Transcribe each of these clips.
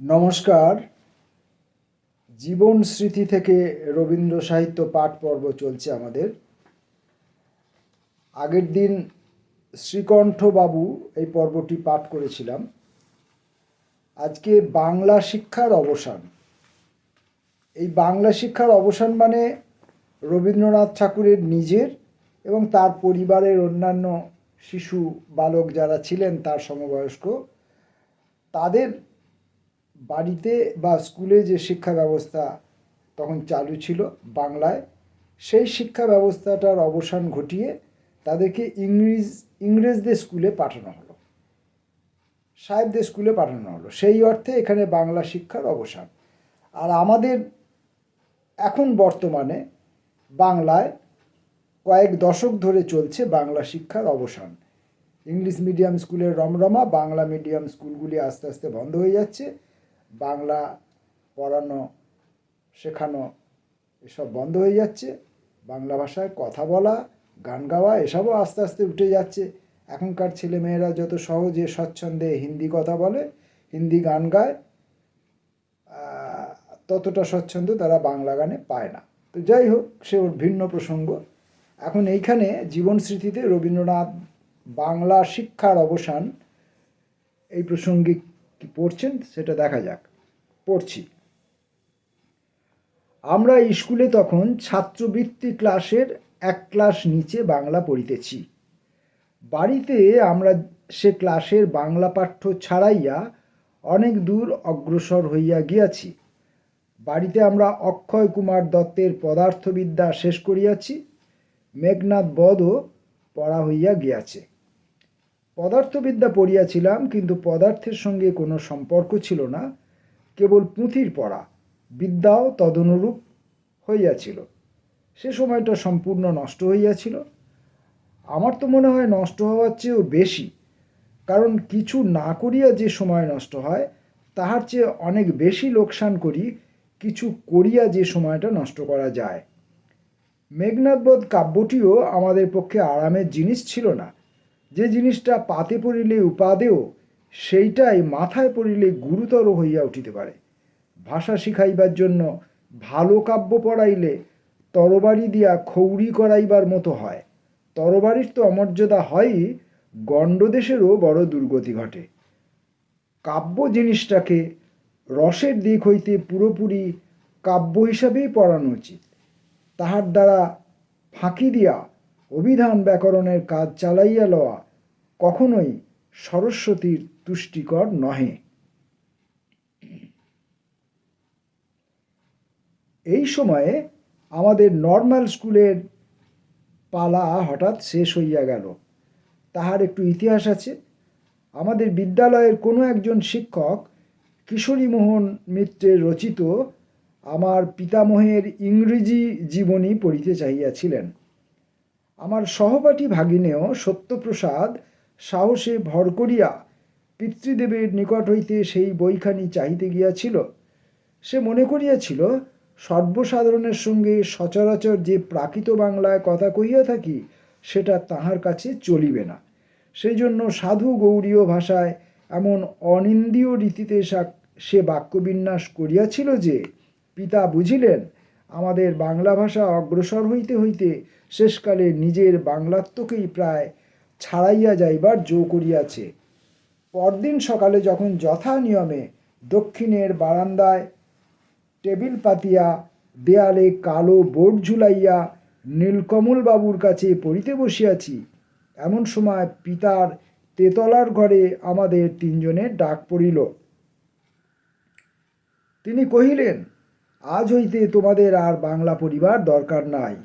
নমস্কার। জীবন স্মৃতি থেকে রবীন্দ্র সাহিত্য পাঠ পর্ব চলছে আমাদের। আগের দিন শ্রীকণ্ঠবাবু এই পর্বটি পাঠ করেছিলাম। আজকে বাংলা শিক্ষার অবসান। এই বাংলা শিক্ষার অবসান মানে রবীন্দ্রনাথ ঠাকুরের নিজের এবং তার পরিবারের অন্যান্য শিশু, বালক যারা ছিলেন, তার সমবয়স্ক, তাদের বাড়িতে বা স্কুলে যে শিক্ষা ব্যবস্থা তখন চালু ছিল বাংলায়, সেই শিক্ষা ব্যবস্থাটার অবসান ঘটিয়ে তাদেরকে ইংরেজ, ইংরেজদের স্কুলে পাঠানো হলো। সাহেবদের স্কুলে পাঠানো হলো। সেই অর্থে এখানে বাংলা শিক্ষার অবসান। আর আমাদের এখন বর্তমানে বাংলায় কয়েক দশক ধরে চলছে বাংলা শিক্ষার অবসান। ইংলিশ মিডিয়াম স্কুলের রমরমা, বাংলা মিডিয়াম স্কুলগুলি আস্তে আস্তে বন্ধ হয়ে যাচ্ছে। বাংলা পড়ানো, শেখানো এসব বন্ধ হয়ে যাচ্ছে। বাংলা ভাষায় কথা বলা, গান গাওয়া এসবও আস্তে আস্তে উঠে যাচ্ছে। এখনকার ছেলেমেয়েরা যত সহজে, স্বচ্ছন্দে হিন্দি কথা বলে, হিন্দি গান গায় ততটা স্বচ্ছন্দ তারা বাংলা গানে পায় না। তো যাই হোক, সে ওর ভিন্ন প্রসঙ্গ। এখন এইখানে জীবন স্মৃতিতে রবীন্দ্রনাথ বাংলা শিক্ষার অবসান এই প্রসঙ্গে কি পড়ছেন? সেটা দেখা যাক। পড়ছি। আমরা স্কুলে তখন ছাত্রবৃত্তি ক্লাসের এক ক্লাস নিচে বাংলা পড়িতেছি। বাড়িতে আমরা সে ক্লাসের বাংলা পাঠ্য ছাড়াইয়া অনেক দূর অগ্রসর হইয়া গিয়াছি। বাড়িতে আমরা অক্ষয় কুমার দত্তের পদার্থবিদ্যা শেষ করিয়াছি। মেঘনাথ বধও পড়া হইয়া গিয়াছে। পদার্থবিদ্যা পড়িয়াছিলাম, কিন্তু পদার্থের সঙ্গে কোনো সম্পর্ক ছিল না, কেবল পুঁথির পড়া, বিদ্যাও তদনুরূপ হইয়াছিল। সে সময়টা সম্পূর্ণ নষ্ট হইয়াছিল। আমার তো মনে হয় নষ্ট হওয়ার চেয়েও বেশি, কারণ কিছু না করিয়া যে সময় নষ্ট হয়, তাহার চেয়ে অনেক বেশি লোকসান করি, কিছু করিয়া যে সময়টা নষ্ট করা যায়। মেঘনাথবোধ কাব্যটিও আমাদের পক্ষে আরামের জিনিস ছিল না। যে জিনিসটা পাতে পড়িলে উপাদেয়, সেইটাই মাথায় পড়িলে গুরুতর হইয়া উঠিতে পারে। ভাষা শিখাইবার জন্য ভালো কাব্য পড়াইলে তরবারি দিয়া খৌরি করাইবার মতো হয়। তরবারির তো অমর্যাদা হয়ই গণ্ডদেশেরও বড় দুর্গতি ঘটে। কাব্য জিনিসটাকে রসের দিক হইতে পুরোপুরি কাব্য হিসাবেই পড়ানো উচিত। তাহার দ্বারা ফাঁকি দিয়া অভিধান ব্যাকরণের কাজ চালাইয়া লওয়া কখনোই সরস্বতীর তুষ্টিকর নহে। এই সময়ে আমাদের নর্মাল স্কুলের পালা হঠাৎ শেষ হইয়া গেল। তাহার একটু ইতিহাস আছে। আমাদের বিদ্যালয়ের কোনো একজন শিক্ষক, কিশোরীমোহন মিত্রের রচিত আমার পিতামহের ইংরেজি জীবনী পড়িতে চাহিয়াছিলেন। আমার সহপাঠী ভাগিনেও সত্যপ্রসাদ সাহসে ভর করিয়া পিতৃদেবের নিকট হইতে সেই বইখানি চাহিতে গিয়াছিল। সে মনে করিয়াছিল, সর্বসাধারণের সঙ্গে সচরাচর যে প্রাকৃত বাংলায় কথা কহিয়া থাকি, সেটা তাহার কাছে চলিবে না। সেই জন্য সাধু গৌরীয় ভাষায় এমন অনিন্দীয় রীতিতে সে বাক্যবিন্যাস করিয়াছিল যে, পিতা বুঝিলেন আমাদের বাংলা ভাষা অগ্রসর হইতে হইতে শেষকালে নিজের বাংলাত্মকেই প্রায় ছাড়াইয়া যাইবার জো করিয়াছে। পরদিন সকালে যখন যথা নিয়মে দক্ষিণের বারান্দায় টেবিল পাতিয়া দেয়ালে কালো বোর্ড ঝুলাইয়া নীলকমল বাবুর কাছে পড়িতে বসিয়াছি, এমন সময় পিতার তেতলার ঘরে আমাদের তিনজনের ডাক পড়িল। তিনি কহিলেন আজ হইতে তোমাদের আর বাংলা পরিবার দরকার নাই।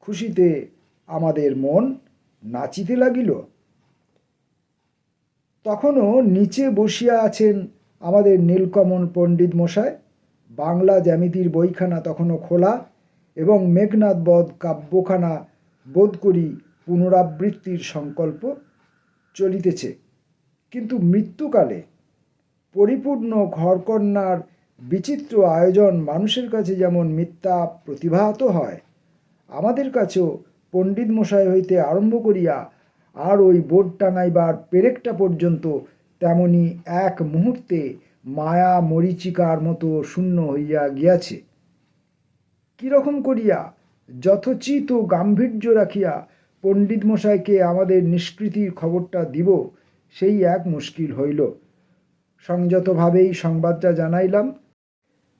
খুশিতে আমাদের মন নাচিতে লাগিল। তখনও নিচে বসিয়া আছেন আমাদের নীলকমল পণ্ডিত মশাই। বাংলা জ্যামিতির বইখানা তখনও খোলা এবং মেঘনাথ বধ কাব্যখানা বোধ করি পুনরাবৃত্তির সংকল্প চলিতেছে। কিন্তু মৃত্যুকালে পরিপূর্ণ ঘরকন্যার বিচিত্র আয়োজন মানুষের কাছে যেমন মিথ্যা প্রতিভাত হয়, আমাদের কাছেও পণ্ডিত মশাই হইতে আরম্ভ করিয়া আর ওই বোর্ড টাঙাইবার পেরেকটা পর্যন্ত তেমনি এক মুহূর্তে মায়া মরীচিকার মতো শূন্য হইয়া গিয়াছে। কীরকম করিয়া, যথোচিত গাম্ভীর্য রাখিয়া পণ্ডিত মশাইকে আমাদের নিষ্কৃতির খবরটা দিব, সেই এক মুশকিল হইল। সংযতভাবেই সংবাদটা জানাইলাম।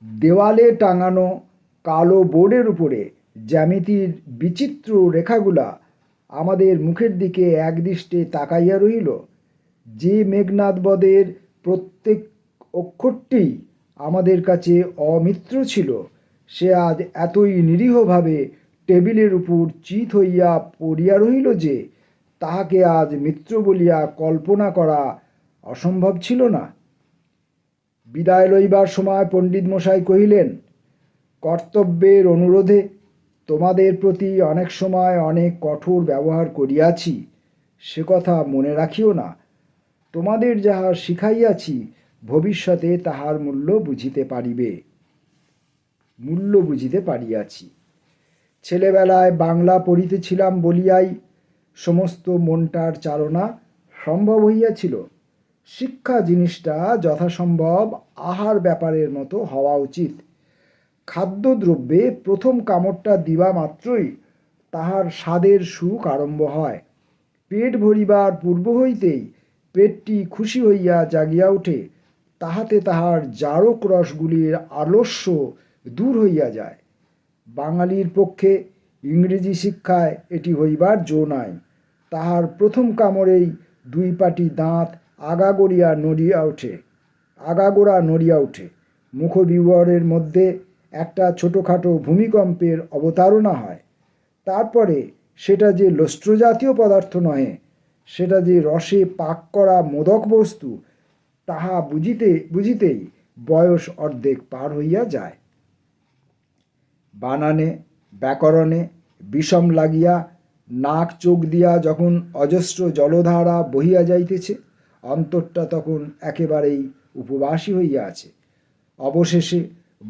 দেওয়ালে টাঙানো কালো বোর্ডের উপরে জ্যামিতির বিচিত্র রেখাগুলা আমাদের মুখের দিকে একদৃষ্টে তাকাইয়া রহিল। যে মেঘনাদ বদের প্রত্যেক অক্ষরটি আমাদের কাছে অমিত্র ছিল, সে আজ এতই নিরীহভাবে টেবিলের উপর চিত হইয়া পড়িয়া রহিল যে তাহাকে আজ মিত্র বলিয়া কল্পনা করা অসম্ভব ছিল না। বিদায় লইবার সময় পণ্ডিত মশাই কহিলেন, কর্তব্যের অনুরোধে তোমাদের প্রতি অনেক সময় অনেক কঠোর ব্যবহার করিয়াছি, সে কথা মনে রাখিও না। তোমাদের যাহা শিখাইয়াছি, ভবিষ্যতে তাহার মূল্য বুঝিতে পারিবে। মূল্য বুঝিতে পারিয়াছি। ছেলেবেলায় বাংলা পড়িতেছিলাম বলিয়াই সমস্ত মনটার চালনা সম্ভব হইয়াছিল। শিক্ষা জিনিসটা যথাসম্ভব আহার ব্যাপারের মতো হওয়া উচিত। খাদ্যদ্রব্যে প্রথম কামড়টা দিবা মাত্রই তাহার স্বাদের সুখ আরম্ভ হয়। পেট ভরিবার পূর্ব হইতেই পেটটি খুশি হইয়া জাগিয়া ওঠে তাহাতে তাহার জারক রসগুলির আলস্য দূর হইয়া যায়। বাঙালির পক্ষে ইংরেজি শিক্ষায় এটি হইবার জো নাই। তাহার প্রথম কামড়েই দুই পাটি দাঁত আগাগোড়িয়া নড়িয়া ওঠে, আগাগোড়া নড়িয়া ওঠে। মুখবিবরের মধ্যে একটা ছোটোখাটো ভূমিকম্পের অবতারণা হয়। তারপরে সেটা যে লস্ত্রজাতীয় পদার্থ নহে, সেটা যে রসে পাক করা মোদক বস্তু, তাহা বুঝিতে, বুঝিতেই বয়স অর্ধেক পার হইয়া যায়। বানানে, ব্যাকরণে বিষম লাগিয়া নাক চোখ দিয়া যখন অজস্র জলধারা বহিয়া যাইতেছে অন্তরটা তখন একেবারেই উপবাসী হইয়া আছে। অবশেষে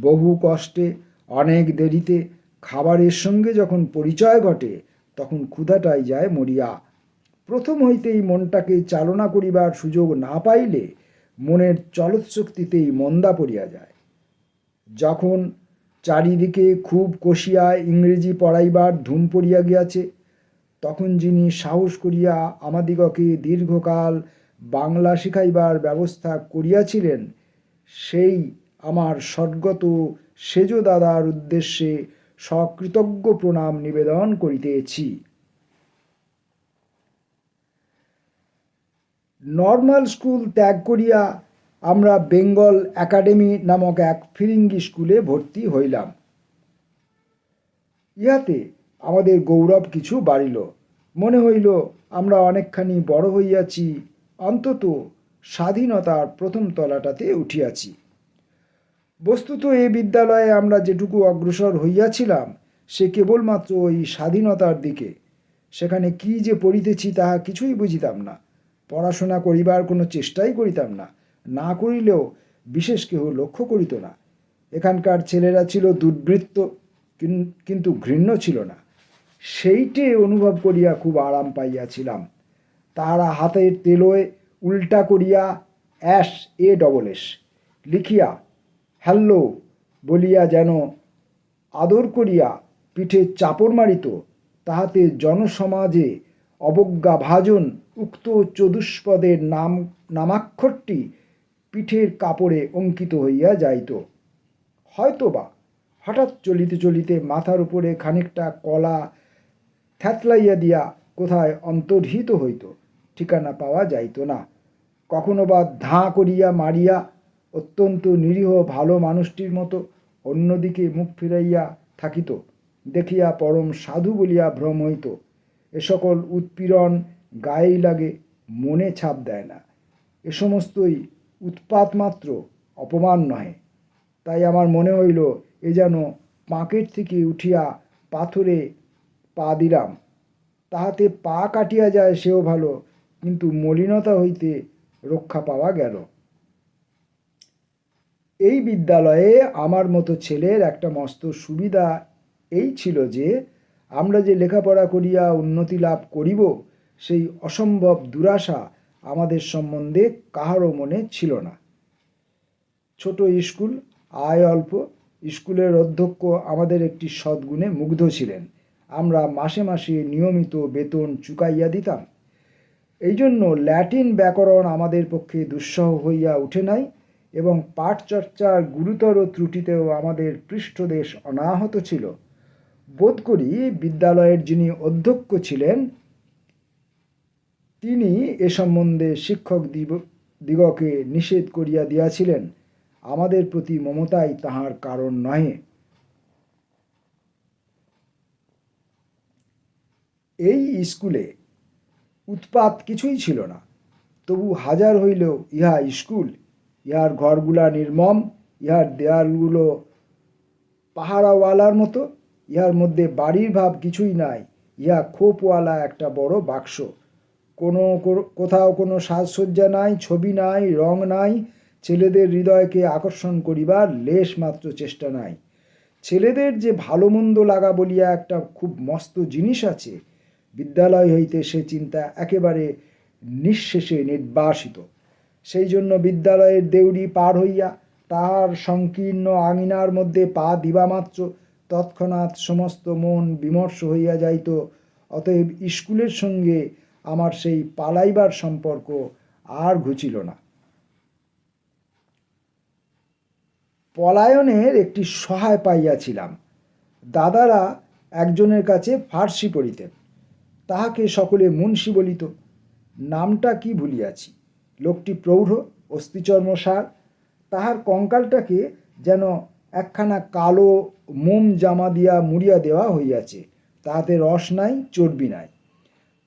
বহু কষ্টে, অনেক দেরিতে খাবারের সঙ্গে যখন পরিচয় ঘটে, তখন ক্ষুধাটাই যায় মরিয়া। প্রথম হইতেই মনটাকে চালনা করিবার সুযোগ না পাইলে মনের চলৎশক্তিতেই মন্দা পড়িয়া যায়। যখন চারিদিকে খুব কষিয়া ইংরেজি পড়াইবার ধুম পড়িয়া গিয়াছে, তখন যিনি সাহস করিয়া আমাদিগকে দীর্ঘকাল বাংলা শিখাইবার ব্যবস্থা করিয়াছিলেন, সেই আমার স্বর্গত সেজ দাদার উদ্দেশ্যে সকৃতজ্ঞ প্রণাম নিবেদন করিতেছি। নর্মাল স্কুল ত্যাগ করিয়া আমরা বেঙ্গল একাডেমি নামক এক ফিরিঙ্গি স্কুলে ভর্তি হইলাম। ইহাতে আমাদের গৌরব কিছু বাড়িল। মনে হইল আমরা অনেকখানি বড় হইয়াছি অন্তত স্বাধীনতার প্রথম তলাটাতে উঠিয়াছি। বস্তুত এ বিদ্যালয়ে আমরা যেটুকু অগ্রসর হইয়াছিলাম, সে কেবলমাত্র ওই স্বাধীনতার দিকে। সেখানে কি যে পড়িতেছি তাহা কিছুই বুঝিতাম না। পড়াশোনা করিবার কোনো চেষ্টাই করিতাম না। না করিলেও বিশেষ কেহ লক্ষ্য করিত না। এখানকার ছেলেরা ছিল দুর্বৃত্ত, কিন- কিন্তু ঘৃণ্য ছিল না। সেইটে অনুভব করিয়া খুব আরাম পাইয়াছিলাম। তাহারা হাতের তেলোয় উল্টা করিয়া অ্যাশ, এ ডবল এস লিখিয়া, হ্যালো! বলিয়া যেন আদর করিয়া পিঠে চাপড় মারিত, তাহাতে জনসমাজে অবজ্ঞাভাজন উক্ত চতুষ্পদের নাম, নামাক্ষরটি পিঠের কাপড়ে অঙ্কিত হইয়া যাইত। হয়তোবা হঠাৎ চলিতে চলিতে মাথার উপরে খানিকটা কলা থ্যাতলাইয়া দিয়া কোথায় অন্তর্হিত হইত। ঠিকানা পাওয়া যাইত না। কখনো বা ধাঁ করিয়া মারিয়া অত্যন্ত নিরীহ ভালো মানুষটির মতো অন্যদিকে মুখ ফিরাইয়া থাকিত, দেখিয়া পরম সাধু বলিয়া ভ্রম হইত। এ সকল উৎপীড়ন গায়েই লাগে, মনে ছাপ দেয় না। এ সমস্তই উৎপাত মাত্র, অপমান নহে। তাই আমার মনে হইল, এ যেন পাঁকের থেকে উঠিয়া পাথরে পা দিলাম। তাহাতে পা কাটিয়া যায় সেও ভালো কিন্তু মলিনতা হইতে রক্ষা পাওয়া গেল। এই বিদ্যালয়ে আমার মতো ছেলের একটা মস্ত সুবিধা এই ছিল যে, আমরা যে লেখাপড়া করিয়া উন্নতি লাভ করিব, সেই অসম্ভব দুরাশা আমাদের সম্বন্ধে কাহারও মনে ছিল না। ছোট স্কুল, আয় অল্প, স্কুলের অধ্যক্ষ আমাদের একটি সদ্গুণে মুগ্ধ ছিলেন। আমরা মাসে মাসে নিয়মিত বেতন চুকাইয়া দিতাম। এই জন্য ল্যাটিন ব্যাকরণ আমাদের পক্ষে দুঃসহ হইয়া উঠে নাই এবং পাঠচর্চার গুরুতর ত্রুটিতেও আমাদের পৃষ্ঠদেশ অনাহত ছিল। বোধ করি বিদ্যালয়ের যিনি অধ্যক্ষ ছিলেন, তিনি এ সম্বন্ধে শিক্ষক দিগকে নিষেধ করিয়া দিয়াছিলেন। আমাদের প্রতি মমতাই তাহার কারণ নহে। এই স্কুলে উৎপাত কিছুই ছিল না। তবু হাজার হইলেও ইহা স্কুল, ইহার ঘরগুলা নির্মম, ইহার দেয়ালগুলো পাহারাওয়ালার মতো, ইহার মধ্যে বাড়ির ভাব কিছুই নাই, ইহা খোপওয়ালা একটা বড় বাক্স। কোনো কোথাও কোনো সাজসজ্জা নাই, ছবি নাই, রং নাই, ছেলেদের হৃদয়কে আকর্ষণ করিবার লেশ মাত্র চেষ্টা নাই। ছেলেদের যে ভালো মন্দ লাগা বলিয়া একটা খুব মস্ত জিনিস আছে বিদ্যালয় হইতে সে চিন্তা একেবারে নিঃশেষে নির্বাসিত। সেই জন্য বিদ্যালয়ের দেউড়ি পার হইয়া তাহার সংকীর্ণ আঙিনার মধ্যে পা দিবামাত্র তৎক্ষণাৎ সমস্ত মন বিমর্ষ হইয়া যাইত। অতএব স্কুলের সঙ্গে আমার সেই পালাইবার সম্পর্ক আর ঘুচিল না। পলায়নের একটি সহায় পাইয়াছিলাম। দাদারা একজনের কাছে ফার্সি পড়িতেন। তাহাকে সকলে মুন্সি বলিত, নামটা কি ভুলিয়াছি? লোকটি প্রৌঢ় অস্থিচর্মসার তাহার কঙ্কালটাকে যেন একখানা কালো মোম জামা দিয়া মুড়িয়া দেওয়া হইয়াছে, তাহাতে রস নাই, চর্বি নাই।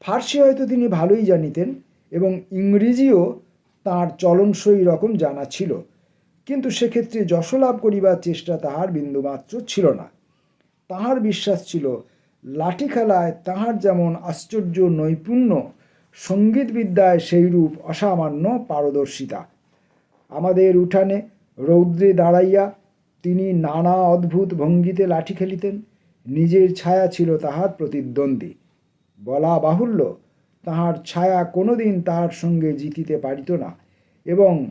ফার্সি হয়তো তিনি ভালোই জানিতেন এবং ইংরেজিও তাঁর চলনসই রকম জানা ছিল, কিন্তু সেক্ষেত্রে যশলাভ করিবার চেষ্টা তাহার বিন্দুমাত্র ছিল না। তাহার বিশ্বাস ছিল লাঠি খেলায় তাহার যেমন আশ্চর্য নৈপুণ্য, সঙ্গীতবিদ্যায় সেইরূপ অসামান্য পারদর্শিতা। আমাদের উঠানে রৌদ্রে দাঁড়াইয়া তিনি নানা অদ্ভুত ভঙ্গিতে লাঠি খেলিতেন, নিজের ছায়া ছিল তাহার প্রতিদ্বন্দ্বী। বলা বাহুল্য, তাহার ছায়া কোনোদিন তাহার সঙ্গে জিতিতে পারিত না এবং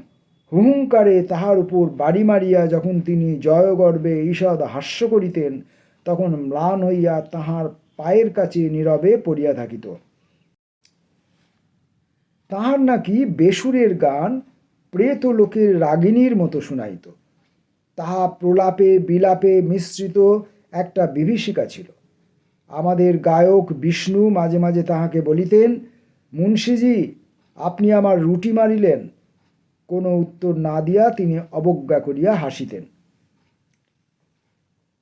হুহুঙ্কারে তাহার উপর বাড়ি মারিয়া যখন তিনি জয়গর্বে ঈষৎ হাস্য করিতেন তখন ম্লান হইয়া তাহার পায়ের কাছে নীরবে পড়িয়া থাকিত। তাহার নাকি বেসুরের গান প্রেত লোকের রাগিনীর মতো শুনাইত। তাহা প্রলাপে বিলাপে মিশ্রিত একটা বিভীষিকা ছিল। আমাদের গায়ক বিষ্ণু মাঝে মাঝে তাহাকে বলিতেন, মুন্সিজি, আপনি আমার রুটি মারিলেন। কোনো উত্তর না দিয়া তিনি অবজ্ঞা করিয়া হাসিতেন।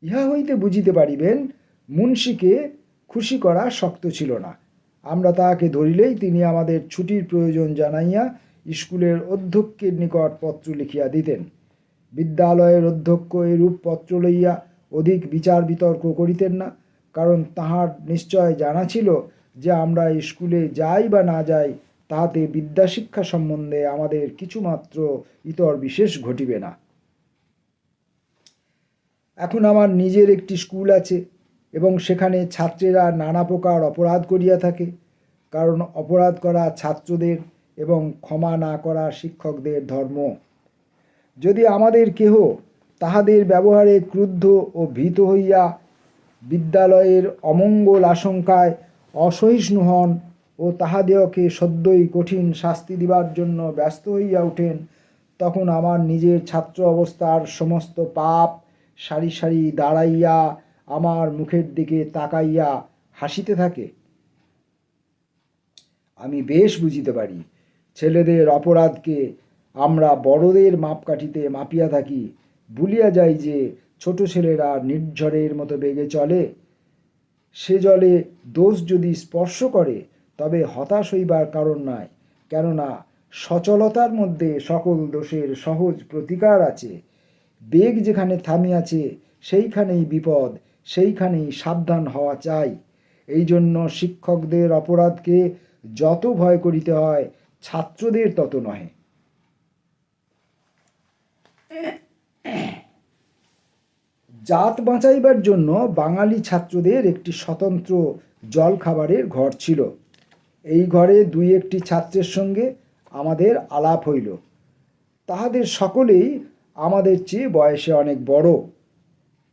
ইহা হইতে বুঝিতে পারিবেন, মুন্সিকে খুশি করা শক্ত ছিল না। আমরা তাহাকে ধরিলেই তিনি আমাদের ছুটির প্রয়োজন জানাইয়া স্কুলের অধ্যক্ষের নিকট পত্র লিখিয়া দিতেন। বিদ্যালয়ের অধ্যক্ষ এরূপ পত্র লইয়া অধিক বিচার বিতর্ক করিতেন না, কারণ তাহার নিশ্চয় জানা ছিল যে আমরা স্কুলে যাই বা না যাই, তাহাতে বিদ্যাশিক্ষা সম্বন্ধে আমাদের কিছুমাত্র ইতর বিশেষ ঘটিবে না। এখন আমার নিজের একটি স্কুল আছে এবং সেখানে ছাত্রেরা নানা প্রকার অপরাধ করিয়া থাকে। কারণ অপরাধ করা ছাত্রদের এবং ক্ষমা না করা শিক্ষকদের ধর্ম। যদি আমাদের কেহ তাহাদের ব্যবহারে ক্রুদ্ধ ও ভীত হইয়া বিদ্যালয়ের অমঙ্গল আশঙ্কায় অসহিষ্ণু হন ও তাহাদেরকে সদ্যই কঠিন শাস্তি দিবার জন্য ব্যস্ত হইয়া ওঠেন তখন আমার নিজের ছাত্র অবস্থার সমস্ত পাপ সারি সারি দাঁড়াইয়া আমার মুখের দিকে তাকাইয়া হাসিতে থাকে। আমি বেশ বুঝিতে পারি, ছেলেদের অপরাধকে আমরা বড়দের মাপকাঠিতে মাপিয়া থাকি, ভুলিয়া যাই যে ছোট ছেলেরা নির্ঝরের মতো বেগে চলে। সে জলে দোষ যদি স্পর্শ করে, তবে হতাশ হইবার কারণ নাই, কেননা সচলতার মধ্যে সকল দোষের সহজ প্রতিকার আছে। বেগ যেখানে থামিয়াছে সেইখানেই বিপদ, সেইখানেই সাবধান হওয়া চাই। এই জন্য শিক্ষকদের অপরাধকে যত ভয় করিতে হয়, ছাত্রদের তত নহে। জাত বাঁচাইবার জন্য বাঙালি ছাত্রদের একটি স্বতন্ত্র জলখাবারের ঘর ছিল। এই ঘরে দুই একটি ছাত্রের সঙ্গে আমাদের আলাপ হইল। তাহাদের সকলেই আমাদের চেয়ে বয়সে অনেক বড়।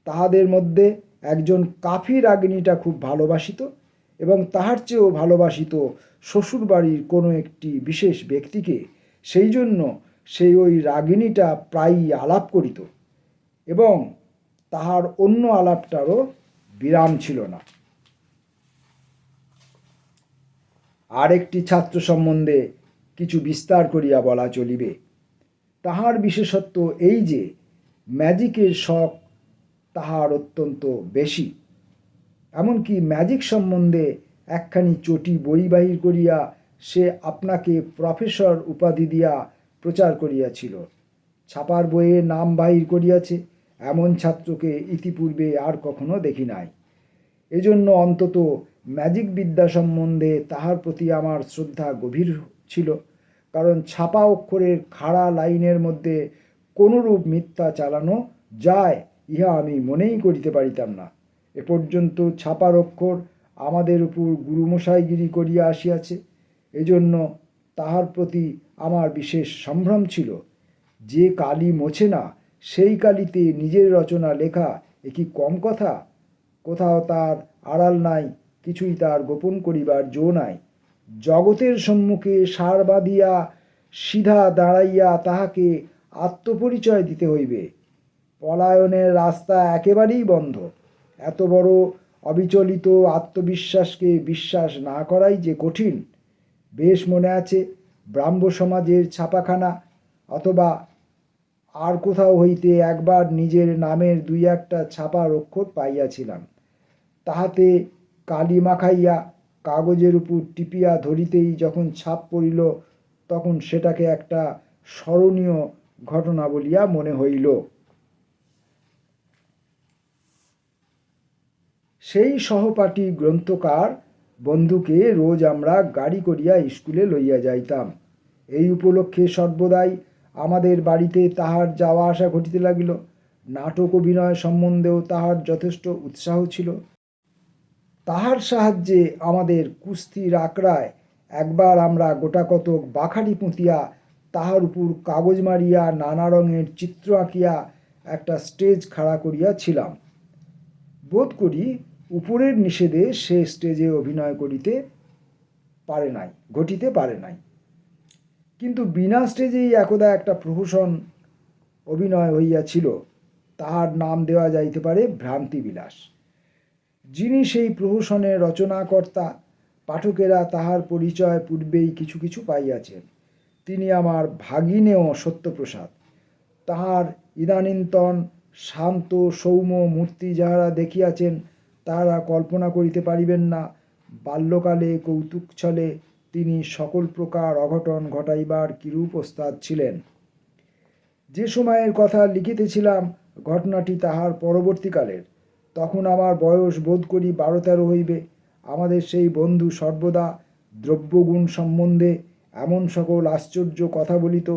তাহাদের মধ্যে একজন কাফি রাগিনীটা খুব ভালোবাসিত এবং তাহার চেয়েও ভালোবাসিত শ্বশুরবাড়ির কোনো একটি বিশেষ ব্যক্তিকে সেই জন্য সেই ওই রাগিনীটা প্রায়ই আলাপ করিত এবং তাহার অন্য আলাপটারও বিরাম ছিল না। আরেকটি ছাত্র সম্বন্ধে কিছু বিস্তার করিয়া বলা চলিবে। তাহার বিশেষত্ব এই যে ম্যাজিকের শখ তাহার অত্যন্ত বেশি। এমনকি ম্যাজিক সম্বন্ধে একখানি চটি বই বাহির করিয়া সে আপনাকে প্রফেসর উপাধি দিয়া প্রচার করিয়াছিল। ছাপার বইয়ে নাম বাহির করিয়াছে, এমন ছাত্রকে ইতিপূর্বে আর কখনো দেখি নাই। এজন্য অন্তত ম্যাজিক বিদ্যা সম্বন্ধে তাহার প্রতি আমার শ্রদ্ধা গভীর ছিল। কারণ ছাপা অক্ষরের খাড়া লাইনের মধ্যে কোনরূপ মিথ্যা চালানো যায়, ইহা আমি মনেই করিতে পারিতাম না। এ পর্যন্ত ছাপার অক্ষর আমাদের উপর গুরুমশাইগিরি করিয়া আসিয়াছে। এজন্য তাহার প্রতি আমার বিশেষ সম্ভ্রম ছিল। যে কালি মোছে না, সেই কালিতে নিজের রচনা লেখা এ কি কম কথা? কোথাও তার আড়াল নাই, কিছুই তার গোপন করিবার জো নাই। জগতের সম্মুখে সার বাঁধিয়া সিধা দাঁড়াইয়া তাহাকে আত্মপরিচয় দিতে হইবে। পলায়নের রাস্তা একেবারেই বন্ধ। এত বড় অবিচলিত আত্মবিশ্বাসকে বিশ্বাস না করাই যে কঠিন। বেশ মনে আছে ব্রাহ্ম সমাজের ছাপাখানা, অথবা আর কোথাও হইতে একবার নিজের নামের দুই একটা ছাপার অক্ষর পাইয়াছিলাম। তাহাতে কালি মাখাইয়া কাগজের উপর টিপিয়া ধরিতেই যখন ছাপ পড়িল, তখন সেটাকে একটা স্মরণীয় ঘটনা বলিয়া মনে হইল। সেই সহপাঠী গ্রন্থকার বন্ধুকে রোজ আমরা গাড়ি করিয়া স্কুলে লইয়া যাইতাম। এই উপলক্ষে সর্বদাই আমাদের বাড়িতে তাহার যাওয়া আসা ঘটিতে লাগিল। নাটক অভিনয় সম্বন্ধেও তাহার যথেষ্ট উৎসাহ ছিল। তাহার সাহায্যে আমাদের কুস্তির আঁকড়ায় একবার আমরা গোটা কতক বাখারি পুঁতিয়া তাহার উপর কাগজ মারিয়া নানা রঙের চিত্র আঁকিয়া একটা স্টেজ খাড়া করিয়াছিলাম। বোধ করি উপরের নিষেধে সে স্টেজে অভিনয় করিতে পারে নাই, ঘটিতে পারে নাই। কিন্তু বিনা স্টেজেই একদা একটা প্রহসন অভিনয় হইয়াছিল, তাহার নাম দেওয়া যাইতে পারে ভ্রান্তিবিলাস। যিনি সেই প্রহসনের রচনাকর্তা, পাঠকেরা তাহার পরিচয় পূর্বেই কিছু কিছু পাইয়াছেন। তিনি আমার ভাগিনেও সত্যপ্রসাদ। তাহার ইদানীন্তন শান্ত সৌম্য মূর্তি যাহারা দেখিয়াছেন, তাহারা কল্পনা করিতে পারিবেন না, বাল্যকালে কৌতুক ছলে তিনি সকল প্রকার অঘটন ঘটাইবার কিরূপ ওস্তাদ ছিলেন। যে সময়ের কথা লিখিতেছিলাম, ঘটনাটি তাহার পরবর্তীকালের। তখন আমার বয়স বোধ করি বারো তেরো হইবে। আমাদের সেই বন্ধু সর্বদা দ্রব্যগুণ সম্বন্ধে এমন সকল আশ্চর্য কথা বলিত,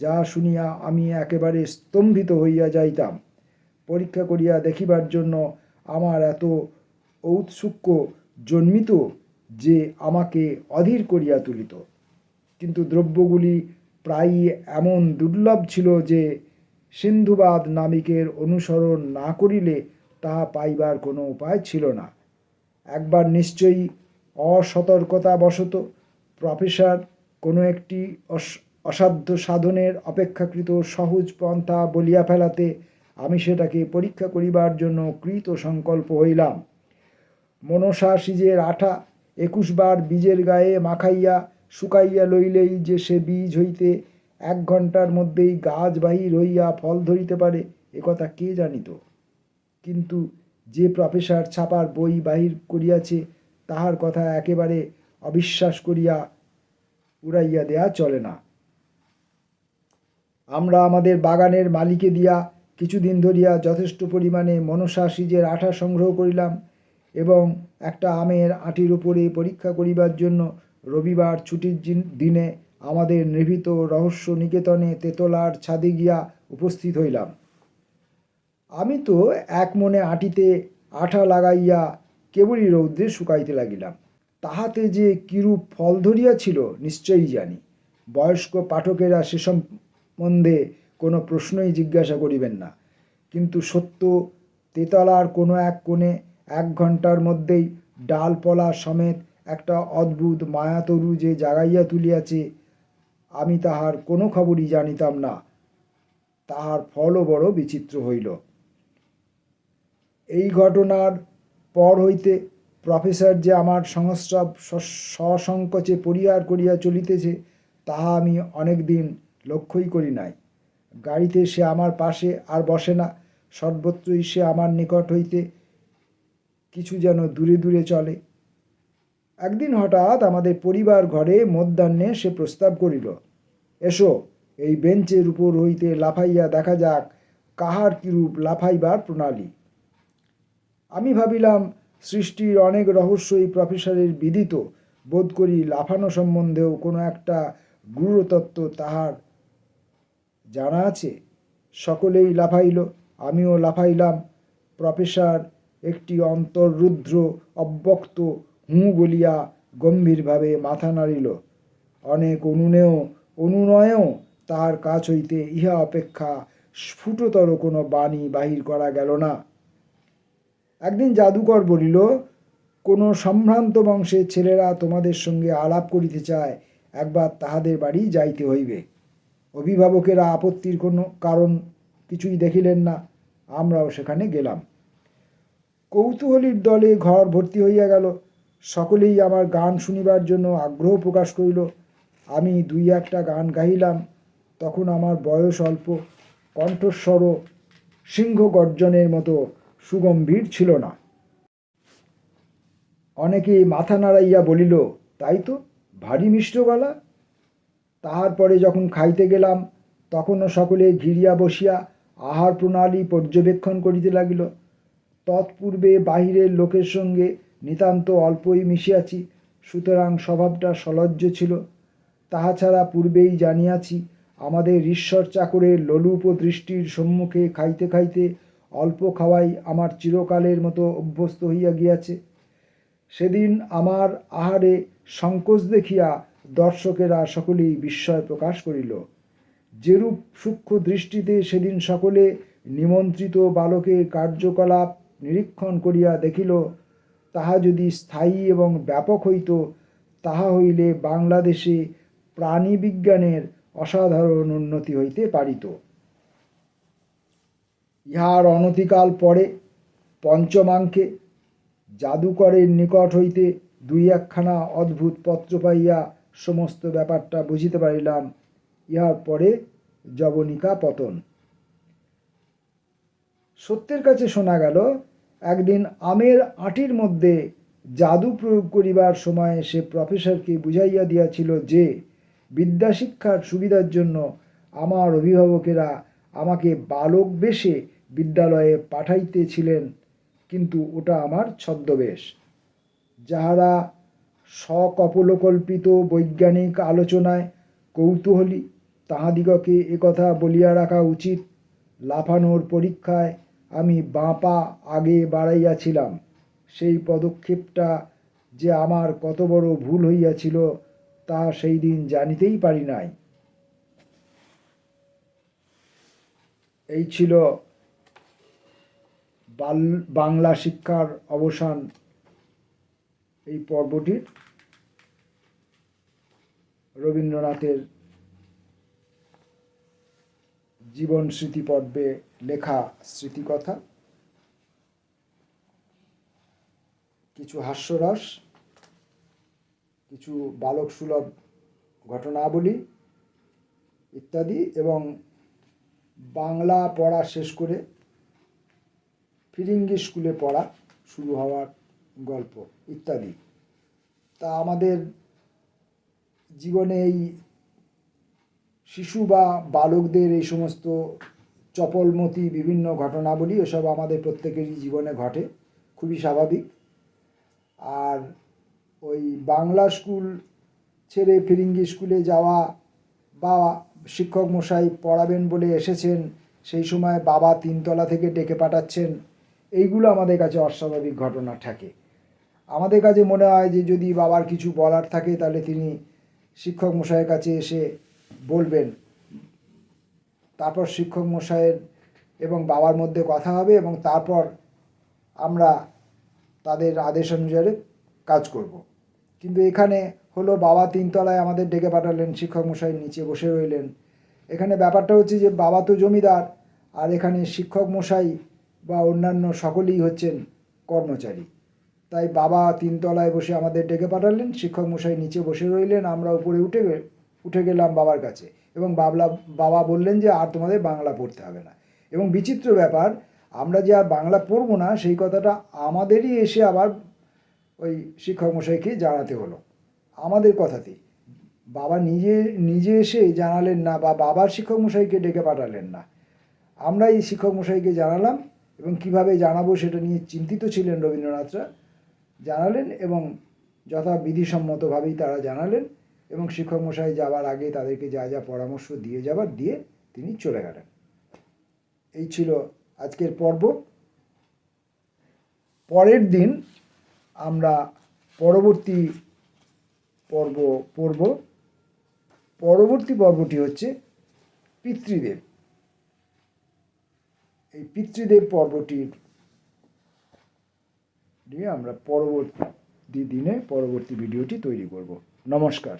যা শুনিয়া আমি একেবারে স্তম্ভিত হইয়া যাইতাম। পরীক্ষা করিয়া দেখিবার জন্য আমার এত ঔৎসুক্য জন্মিত যে আমাকে অধীর করিয়া তুলিত। কিন্তু দ্রব্যগুলি প্রায়ই এমন দুর্লভ ছিল যে সিন্ধুবাদ নামিকের অনুসরণ না করিলে তাহা পাইবার কোনো উপায় ছিল না। একবার নিশ্চয়ই অসতর্কতা অসতর্কতাবশত প্রফেসর কোনো একটি অস- অসাধ্য সাধনের অপেক্ষাকৃত সহজ পন্থা বলিয়া ফেলাতে আমি সেটাকে পরীক্ষা করিবার জন্য কৃত সংকল্প হইলাম। মনসা সিজের আঠা একুশ বার বীজের গায়ে মাখাইয়া শুকাইয়া লইলেই যে সে বীজ হইতে এক ঘণ্টার মধ্যেই গাছ বাহির হইয়া ফল ধরিতে পারে একথা কে জানিত? কিন্তু যে প্রফেসর ছাপার বই বাহির করিয়াছে, তাহার কথা একেবারে অবিশ্বাস করিয়া উড়াইয়া দেয়া চলে না। আমরা আমাদের বাগানের মালিকে দিয়া কিছুদিন ধরিয়া যথেষ্ট পরিমাণে মনসা সিজের আঠা সংগ্রহ করিলাম এবং একটা আমের আটির উপরে পরীক্ষা করিবার জন্য রবিবার ছুটির দিনে আমাদের নিভৃত রহস্য নিকেতনে তেতলার ছাদে গিয়া উপস্থিত হইলাম। আমি তো এক মনে আটিতে আঠা লাগাইয়া কেবলই রৌদ্রে শুকাইতে লাগিলাম। তাহাতে যে কিরূপ ফল ধরিয়াছিল, নিশ্চয়ই জানি। বয়স্ক পাঠকেরা সে সম্বন্ধে কোনো প্রশ্নই জিজ্ঞাসা করিবেন না। কিন্তু সত্য, তেতলার কোনো এক কোণে এক ঘণ্টার মধ্যেই ডালপলা সমেত একটা অদ্ভুত মায়াতরু যে জাগাইয়া তুলিয়াছে, আমি তাহার কোনো খবরই জানিতাম না। তাহার ফলও বড় বিচিত্র হইল। এই ঘটনার পর হইতে প্রফেসর যে আমার সংস্রব সসংকোচে পরিহার করিয়া চলিতেছে, তাহা আমি অনেক দিন লক্ষ্যই করি নাই। গাড়িতে সে আমার পাশে আর বসে না, সর্বত্রই সে আমার নিকট হইতে কিছু যেন দূরে দূরে চলে। একদিন হঠাৎ আমাদের পরিবার ঘরে মধ্যাহ্নে সে প্রস্তাব করিল, এসো, এই বেঞ্চের উপর হইতে লাফাইয়া দেখা যাক কাহার কিরূপ লাফাইবার প্রণালী। আমি ভাবিলাম সৃষ্টির অনেক রহস্যই প্রফেসরের বিদিত। বোধ করি লাফানো সম্বন্ধেও কোনো একটা গূঢ়তত্ত্ব তাহার জানা আছে। সকলেই লাফাইল, আমিও লাফাইলাম। প্রফেসর একটি অন্তর্রুদ্র, অব্যক্ত হুঁ বলিয়া গম্ভীরভাবে মাথা নাড়িল। অনেক অনুনেও অনুনয়েও তাহার কাছ হইতে ইহা অপেক্ষা স্ফুটতর কোনো বাণী বাহির করা গেল না। একদিন জাদুকর বলিল, কোনো সম্ভ্রান্ত বংশের ছেলেরা তোমাদের সঙ্গে আলাপ করিতে চায়, একবার তাহাদের বাড়ি যাইতে হইবে। অভিভাবকেরা আপত্তির কোনো কারণ কিছুই দেখিলেন না, আমরাও সেখানে গেলাম। কৌতূহলীর দলে ঘর ভর্তি হইয়া গেল। সকলেই আমার গান শুনিবার জন্য আগ্রহ প্রকাশ করিল। আমি দুই একটা গান গাইলাম তখন আমার বয়স অল্প, কণ্ঠস্বরও সিংহ গর্জনের মতো। সুগম্ভীর ছিল না। অনেকে মাথা নাড়াইয়া বলিল, তাই তো, ভারী মিষ্ট গলা তাহার পরে যখন খাইতে গেলাম, তখনও সকলে ঘিরিয়া বসিয়া আহার প্রণালী পর্যবেক্ষণ করিতে লাগিল। তৎপূর্বে বাহিরের লোকের সঙ্গে নিতান্ত অল্পই মিশিয়াছি, সুতরাং স্বভাবটা সলজ্জ ছিল। তাহা ছাড়া পূর্বেই জানিয়াছি, আমাদের ঈশ্বর চাকরের লোলুপ দৃষ্টির সম্মুখে খাইতে খাইতে অল্প খাওয়াই আমার চিরকালের মতো অভ্যস্ত হইয়া গিয়াছে। সেদিন আমার আহারে সংকোচ দেখিয়া দর্শকেরা সকলেই বিস্ময় প্রকাশ করিল। যেরূপ সূক্ষ্ম দৃষ্টিতে সেদিন সকলে নিমন্ত্রিত বালকের কার্যকলাপ নিরীক্ষণ করিয়া দেখিল, তাহা যদি স্থায়ী এবং ব্যাপক হইত, তাহা হইলে বাংলাদেশে প্রাণীবিজ্ঞানের অসাধারণ উন্নতি হইতে পারিত। ইহার অনতিকাল পরে পঞ্চমাঙ্কে জাদুকরের নিকট হইতে দুই একখানা অদ্ভুত পত্র পাইয়া সমস্ত ব্যাপারটা বুঝিতে পারিলাম, ইহার পরে জবনিকা পতন। সত্যের কাছে শোনা গেল, একদিন আমের আটির মধ্যে জাদু প্রয়োগ করিবার সময় সে প্রফেসরকে বুঝাইয়া দিয়াছিল যে, বিদ্যাশিক্ষার সুবিধার জন্য আমার অভিভাবকেরা আমাকে বালক বেশে বিদ্যালয়ে পাঠাইতেছিলেন, কিন্তু ওটা আমার ছদ্মবেশ। যাহারা সকপলকল্পিত বৈজ্ঞানিক আলোচনায় কৌতূহলী, তাহাদিগকে একথা বলিয়া রাখা উচিত, লাফানোর পরীক্ষায় আমি বাঁ পা আগে বাড়াইয়াছিলাম, সেই পদক্ষেপটা যে আমার কত বড় ভুল হইয়াছিল, তা সেই দিন জানিতেই পারি নাই। এই ছিল বাল শিক্ষার অবসান এই পর্বটির রবীন্দ্রনাথের জীবন স্মৃতি পর্বে লেখা স্মৃতিকথা। কিছু হাস্যরস, কিছু বালক সুলভ ঘটনাবলী ইত্যাদি এবং বাংলা পড়া শেষ করে ফিরিঙ্গি স্কুলে পড়া শুরু হওয়ার গল্প ইত্যাদি। তা আমাদের জীবনে এই শিশু বা বালকদের এই সমস্ত চপলমতি বিভিন্ন ঘটনাবলী এসব আমাদের প্রত্যেকেরই জীবনে ঘটে, খুবই স্বাভাবিক। আর ওই বাংলা স্কুল ছেড়ে ফিরিঙ্গি স্কুলে যাওয়া বা শিক্ষক মশাই পড়াবেন বলে এসেছেন, সেই সময় বাবা তিনতলা থেকে ডেকে পাঠাচ্ছেন এইগুলো আমাদের কাছে অস্বাভাবিক ঘটনা থাকে। আমাদের কাছে মনে হয় যে যদি বাবার কিছু বলার থাকে, তাহলে তিনি শিক্ষক মশাইয়ের কাছে এসে বলবেন। তারপর শিক্ষক মশাইয়ের এবং বাবার মধ্যে কথা হবে এবং তারপর আমরা তাদের আদেশ অনুসারে কাজ করব। কিন্তু এখানে হলো, বাবা তিনতলায় আমাদের ডেকে পাঠালেন, শিক্ষক মশাই নিচে বসে রইলেন। এখানে ব্যাপারটা হচ্ছে যে, বাবা তো জমিদার, আর এখানে শিক্ষক মশাই বা অন্যান্য সকলেই হচ্ছেন কর্মচারী। তাই বাবা তিনতলায় বসে আমাদের ডেকে পাঠালেন, শিক্ষক মশাই নিচে বসে রইলেন, আমরা উপরে উঠে উঠে গেলাম বাবার কাছে এবং বাবলা, বাবা বললেন যে আর তোমাদের বাংলা পড়তে হবে না। এবং বিচিত্র ব্যাপার, আমরা যে আর বাংলা পড়ব না, সেই কথাটা আমাদেরই এসে আবার ওই শিক্ষক মশাইকে জানাতে হলো। আমাদের কথাতেই বাবা নিজে নিজে এসে জানালেন না বা বাবার শিক্ষক মশাইকে ডেকে পাঠালেন না। আমরা এই শিক্ষক মশাইকে জানালাম এবং কীভাবে জানাব সেটা নিয়ে চিন্তিত ছিলেন রবীন্দ্রনাথরা। জানালেন এবং যথা বিধিসম্মতভাবেই তারা জানালেন এবং শিক্ষক মশাই যাওয়ার আগে তাদেরকে যা যা পরামর্শ দিয়ে যাবার দিয়ে তিনি চলে গেলেন। এই ছিল আজকের পর্ব। পরের দিন আমরা পরবর্তী পর্ব পড়ব। পরবর্তী পর্বটি হচ্ছে পিতৃদেব। এই পিতৃদেব পর্বটির নিয়ে আমরা পরবর্তী দিনে পরবর্তী ভিডিওটি তৈরি করব। নমস্কার।